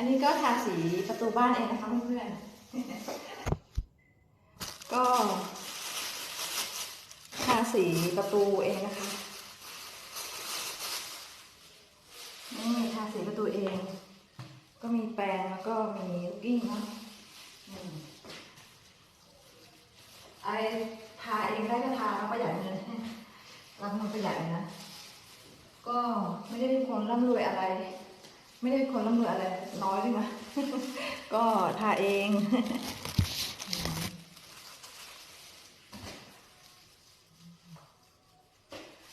อันนี้ก็ทาสีประตูบ้านเองนะคะเพื่อนๆ ก็ทาสีประตูเองนะคะ นี่ทาสีประตูเอง ก็มีแปรงแล้วก็มีลูกกิ้งเนาะไอทาเองได้ก็ทาแล้วประหยัดเงินเราเป็นประหยัดเลยนะ ก็ไม่ได้เป็นคนร่ำรวยอะไร ไม่ได้คนร่ำรวยอะไรน้อยด้วยนะก็ทาเอง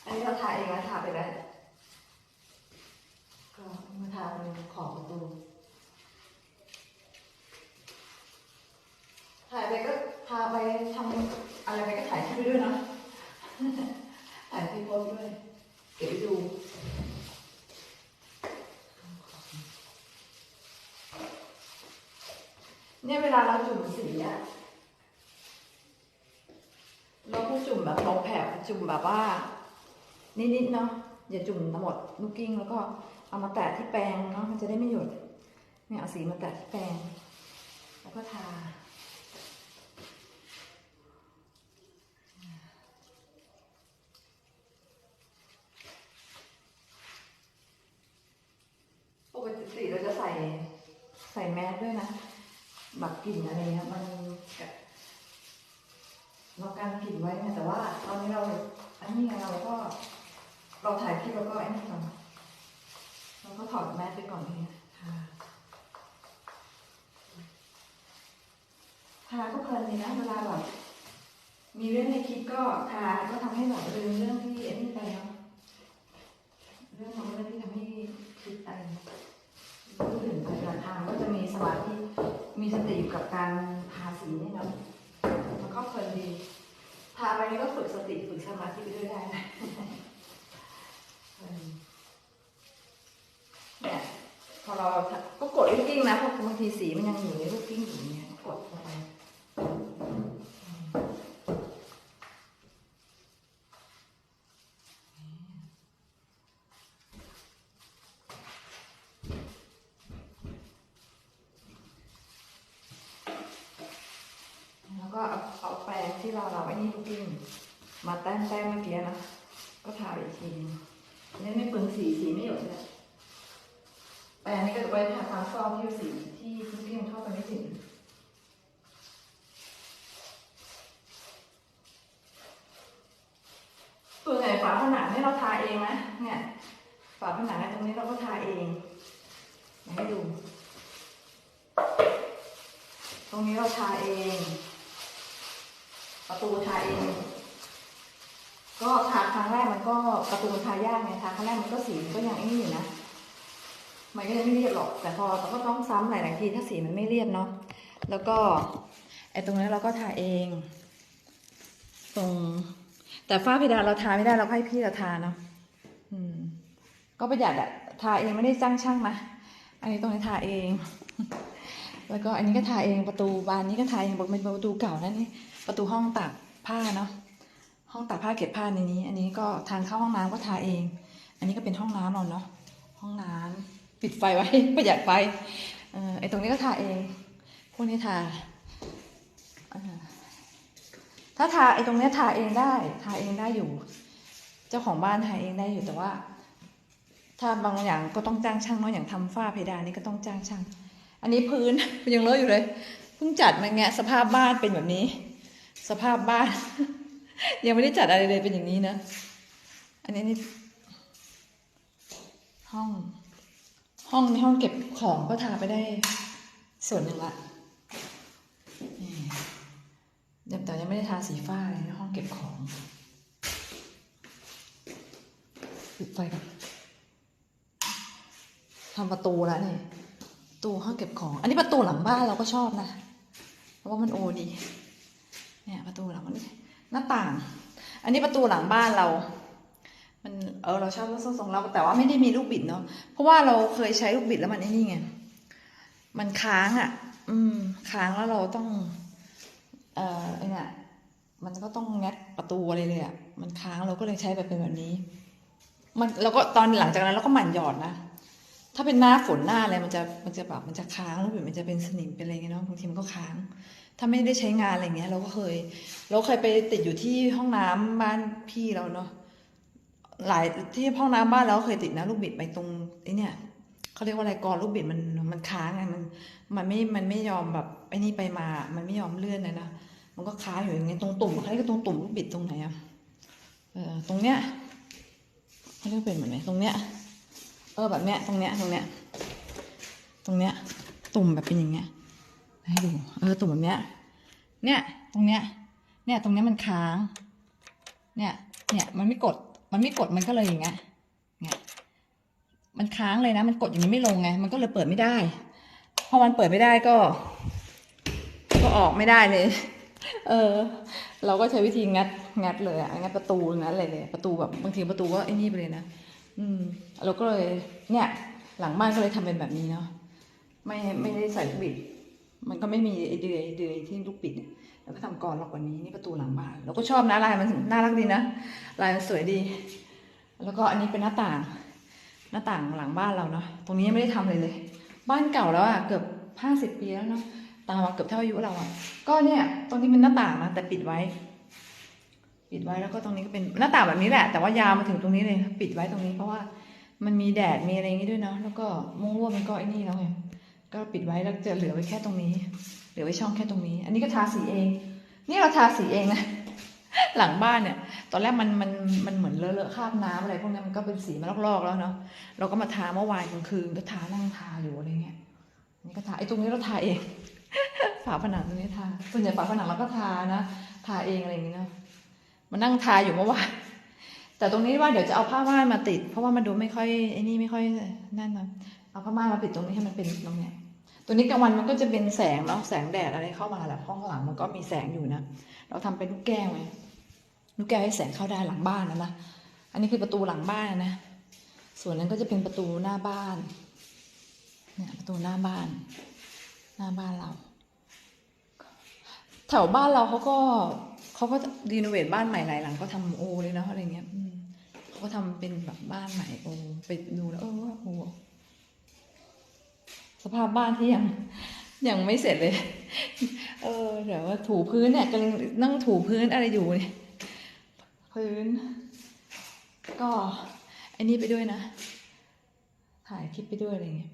อันนี้เราทาเองนะทาไปแล้วก็มาทาบนขอบประตู ถ่ายไปก็พาไปทำอะไรไปก็ถ่ายคลิปไปด้วยนะ ถ่ายคลิปโพสต์ด้วย เก็บไปดู เนี่ยเวลาเราจุ่มสีอะเราก็จุ่มแบบลงแผ่จุ่มแบบว่า นิดๆเนาะอย่าจุ่มทั้งหมดลูกกิ้งแล้วก็เอามาแตะที่แปรงเนาะมันจะได้ไม่หยดเนี่ยเอาสีมาแตะที่แปรงแล้วก็ทาปกติเราจะใส่ใส่แมสด้วยนะ แบบกลิ่นอะไรเงี้ยมันเราการกลิ่นไว้เนี่ยแต่ว่าตอนนี้เราอันนี้เราก็เราถ่ายคลิปแล้วก็ไอ้นี่ก่อนเราก็ถอดแมสไปก่อนเนี่ยทาก็เพลินดีนะเวลาแบบมีเรื่องในคลิปก็ทาก็ทำให้แบบลืมเรื่องที่ไอ้นี่ไปเนาะเรื่องของเรื่องที่ทำให้คิดอะไรพูดถึงปฏิบัติธรรมก็จะมีสมาธิ มีสติอยู่กับการทาสีนี่เนาะมันก็เพลินดีทาไปนี่ก็ฝึกสติฝึกสมาธิไปด้วยได้นะเพลินเนี่ยพอเราก็กดลูกกิ้งนะเพราะบางทีสีมันยังอยู่ในลูกกิ้งอยู่เนี่ยกดลงไปแล้วก็เอาเอาแปรง ที่เราเราไอ้นี่ลูกกิ้งมาแต้มแต้มเมื่อกี้นะก็ทาอีกทีนึงอันนี้ไม่เปลืองสีสีไม่หยดเลยแปรงนี้ก็จะไว้ทาทาซอกที่สีที่ลูกกิ้งเข้าไปไม่ถึงส่วนใหญ่ฝาผนังนี่เราทาเองนะเนี่ยฝาผนังตรงนี้เราก็ทาเองอยาให้ดู ตรงนี้เราทาเอง ประตูทาเอง ก็ทาครั้งแรกมันก็ประตูมันทายากไงทาครั้งแรกมันก็สีมันก็ยังไอ้นี่อยู่นะ มันก็ยังไม่เรียบหรอก แต่พอเราก็ต้องซ้ำหลายๆทีถ้าสีมันไม่เรียบเนาะ แล้วก็ไอ้ตรงนี้เราก็ทาเอง ตรง แต่ฝ้าเพดานเราทาไม่ได้เราให้พี่เราทาเนาะอืม ก็ประหยัดอะทาเองไม่ได้จ้างช่างนะ อันนี้ตรงนี้ทาเอง แล้วก็อันนี้ก็ทาเองประตูบานนี้ก็ทาเองบอกเป็นประตูเก่านะนี่ ประตูห้องตากผ้าเนาะห้องตากผ้าเก็บผ้าในนี้ อันนี้ก็ทางเข้าห้องน้ำก็ทาเอง อันนี้ก็เป็นห้องน้ำเราเนาะห้องน้ำปิดไฟไว้ประหยัดไฟเออไอตรงนี้ก็ทาเอง พวกนี้ทาถ้าทาไอตรงนี้ทาเองได้ ทาเองได้อยู่ เจ้าของบ้านทาเองได้อยู่แต่ว่า ถ้าบางอย่างก็ต้องจ้างช่างเนาะอย่างทำฝ้าเพดานนี่ก็ต้องจ้างช่าง อันนี้พื้นยังเลอะอยู่เลยเพิ่งจัดมาไงสภาพบ้านเป็นแบบนี้ สภาพบ้าน ยังไม่ได้จัดอะไรเลยเป็นอย่างนี้นะ อันนี้นี่ห้อง ห้องในห้องเก็บของก็ทาไปได้ส่วนหนึ่งละนี่เดี๋ยวแต่ยังไม่ได้ทาสีฟ้าเลยนห้องเก็บของปิดไฟก่อนทำประตูแล้วนี่ประตูห้องเก็บของ อันนี้ประตูหลังบ้านเราก็ชอบนะ เพราะว่ามันโอดี ตูหลังมันหน้าต่าง อันนี้ประตูหลังบ้านเรา มันเออเราชอบรูปทรงเราแต่ว่าไม่ได้มีลูกบิดเนาะเพราะว่าเราเคยใช้ลูกบิดแล้วมันไอ้นี่ไงมันค้างอะ อืม ค้างแล้วเราต้อง เอ่อไอ้เนี่ยมันก็ต้องงัดประตูอะไรเลยอะมันค้างเราก็เลยใช้แบบเป็นแบบนี้ มันเราก็ตอนหลังจากนั้นเราก็หมั่นหยอดนะถ้าเป็นหน้าฝนหน้าอะไรมันจะมันจะแบบมันจะค้างลูกบิดมันจะเป็นสนิมเป็นอะไรเงี้ยเนาะบางทีมันก็ค้าง ถ้าไม่ได้ใช้งานอะไรเงี้ย เราก็เคย เราเคยไปติดอยู่ที่ห้องน้ำบ้านพี่เราเนาะหลายที่ห้องน้ำบ้านเราเคยติดนะลูกบิดไปตรงไอ้เนี่ยเขาเรียกว่าอะไรกรลูกบิดมันมันค้างไงมันมันไม่มันไม่ยอมแบบไอ้นี่ไปมา มันไม่ยอมเลื่อนเลยนะมันก็ค้างอยู่อย่างเงี้ยตรงตุ่มเขาเรียกว่าตรงตุ่มลูกบิดตรงไหนอะเออตรงเนี้ยเขาเรียกเป็นเหมือนไหนตรงเนี้ยเออแบบเนี้ยตรงเนี้ยตรงเนี้ย ตรงเนี้ยตุ่มแบบเป็นอย่างเงี้ย ให้ดู เออตุ่มแบบเนี้ย เนี่ย ตรงเนี้ย เนี่ย ตรงเนี้ยมันค้าง เนี่ย เนี่ย มันไม่กด มันไม่กด มันก็เลยอย่างเงี้ย เนี่ย มันค้างเลยนะ มันกดอย่างนี้ไม่ลงไง มันก็เลยเปิดไม่ได้ พอมันเปิดไม่ได้ก็ ก็ออกไม่ได้เลย เออ เราก็ใช้วิธีงัด งัดเลยอะงัดประตูงัดอะไรเลย ประตูแบบบางทีประตูก็ไอ้นี่ไปเลยนะ อืม เราก็เลย เนี่ย หลังบ้านก็เลยทำเป็นแบบนี้เนาะ ไม่ ไม่ได้ใส่บิด มันก็ไม่มีไอเดือยเดือยที่ลูกบิดเนี่ยแล้วก็ทำกรอนล็อกกว่านี้นี่ประตูหลังบ้านเราก็ชอบนะลายมันน่ารักดีนะลายมันสวยดี แล้วก็อันนี้เป็นหน้าต่าง หน้าต่างหลังบ้านเราเนาะตรงนี้ยังไม่ได้ทำเลยเลย บ้านเก่าแล้วอะเกือบห้าสิบปีแล้วเนาะตามมาเกือบเท่าอายุเราอะก็เนี่ย ตรงนี้เป็นหน้าต่างนะแต่ปิดไว้ ปิดไว้แล้วก็ตรงนี้ก็เป็นหน้าต่างแบบนี้แหละ แต่ว่ายาวมาถึงตรงนี้เลย ปิดไว้ตรงนี้เพราะว่ามันมีแดดมีอะไรอย่างงี้ด้วยเนาะแล้วก็มุ้งลวดมันก็ไอ้นี่แล้วไง ก็ปิดไว้แล้วจะเหลือไว้แค่ตรงนี้ เหลือไว้ช่องแค่ตรงนี้ อันนี้ก็ทาสีเอง นี่เราทาสีเองนะ หลังบ้านเนี่ย ตอนแรกมันมันมันเหมือนเลอะๆคราบน้ำอะไรพวกนี้มันก็เป็นสีมันลอกๆแล้วเนาะ เราก็มาทาเมื่อวานกลางคืนก็ทานั่งทาอยู่อะไรเงี้ยนนี่ก็ทาไอ้ตรงนี้เราทาเอง ฝาผนังตรงนี้ทา ส่วนใหญ่ฝาผนังเราก็ทานะ ทาเองอะไรอย่างเงี้ยนะมานั่งทาอยู่เมื่อวานแต่ตรงนี้ว่าเดี๋ยวจะเอาผ้าม่านมาติด เพราะว่ามันดูไม่ค่อยไอ้นี่ไม่ค่อยนั่นนะเอาผ้าม่านมาปิดตรงนี้ให้มันเป็นตรงเนี้ย ตัวนี้กลางวันมันก็จะเป็นแสงเนาะแสงแดดอะไรเข้ามาแหละห้องหลังมันก็มีแสงอยู่นะ เราทำเป็นลูกแก้วไงลูกแก้วให้แสงเข้าได้หลังบ้านนะนะอันนี้คือประตูหลังบ้านนะ ส่วนนั้นก็จะเป็นประตูหน้าบ้านเนี่ยประตูหน้าบ้าน หน้าบ้านเรา แถวบ้านเราเขาก็เขาก็รีโนเวทบ้านใหม่หลายหลังก็ทำโอเลยนะอะไรเงี้ยเขาก็ทำเป็นแบบบ้านใหม่โอไปดูแล้วเออโอ สภาพบ้านที่ยังยังไม่เสร็จเลย เออ เดี๋ยวว่าถูพื้นเนี่ยกำลังนั่งถูพื้นอะไรอยู่เนี่ยพื้น ก็อันนี้ไปด้วยนะ ถ่ายคลิปไปด้วยอะไรเงี้ย